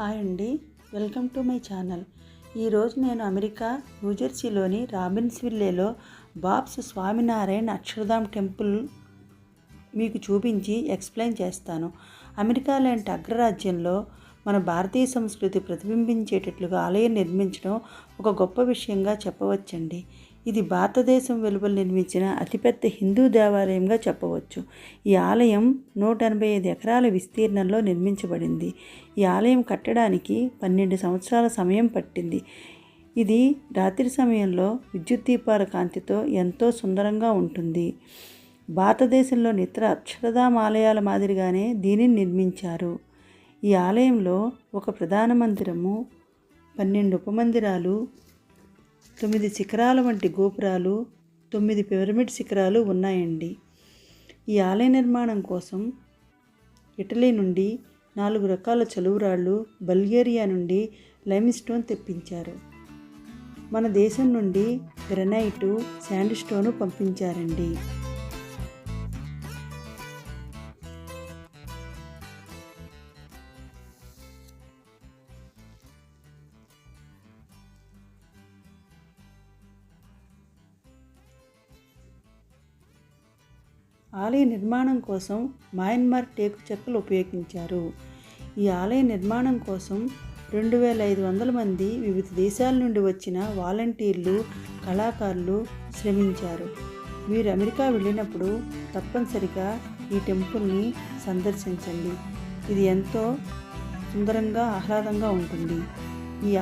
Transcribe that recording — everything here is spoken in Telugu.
హాయ్ అండి. Welcome to my channel. ఈరోజు నేను అమెరికా న్యూజెర్సీలోని రాబిన్స్విల్లేలో బాబ్స్ స్వామినారాయణ అక్షరధామ్ టెంపుల్ మీకు చూపించి ఎక్స్ప్లెయిన్ చేస్తాను. అమెరికా లాంటి అగ్రరాజ్యంలో మన భారతీయ సంస్కృతి ప్రతిబింబించేటట్లుగా ఆలయం నిర్మించడం ఒక గొప్ప విషయంగా చెప్పవచ్చండి. ఇది భారతదేశం వెలుపల నిర్మించిన అతిపెద్ద హిందూ దేవాలయంగా చెప్పవచ్చు. ఈ ఆలయం నూట ఎనభై ఐదు ఎకరాల విస్తీర్ణంలో నిర్మించబడింది. ఈ ఆలయం కట్టడానికి పన్నెండు సంవత్సరాల సమయం పట్టింది. ఇది రాత్రి సమయంలో విద్యుత్ దీపాల కాంతితో ఎంతో సుందరంగా ఉంటుంది. భారతదేశంలోని ఇతర అక్షరధామ ఆలయాల మాదిరిగానే దీనిని నిర్మించారు. ఈ ఆలయంలో ఒక ప్రధాన మందిరము పన్నెండు ఉపమందిరాలు తొమ్మిది శిఖరాల వంటి గోపురాలు తొమ్మిది పిరమిడ్ శిఖరాలు ఉన్నాయండి. ఈ ఆలయ నిర్మాణం కోసం ఇటలీ నుండి నాలుగు రకాల చలువరాళ్ళు బల్గేరియా నుండి లైమ్స్టోన్ తెప్పించారు. మన దేశం నుండి గ్రనైటు శాండ్ స్టోను పంపించారండి. ఆలయ నిర్మాణం కోసం మయన్మార్ టేకు చెక్కలు ఉపయోగించారు. ఈ ఆలయ నిర్మాణం కోసం రెండు వేల ఐదు వందల మంది వివిధ దేశాల నుండి వచ్చిన వాలంటీర్లు కళాకారులు శ్రమించారు. మీరు అమెరికా వెళ్ళినప్పుడు తప్పనిసరిగా ఈ టెంపుల్ని సందర్శించండి. ఇది ఎంతో సుందరంగా ఆహ్లాదంగా ఉంటుంది. ఈ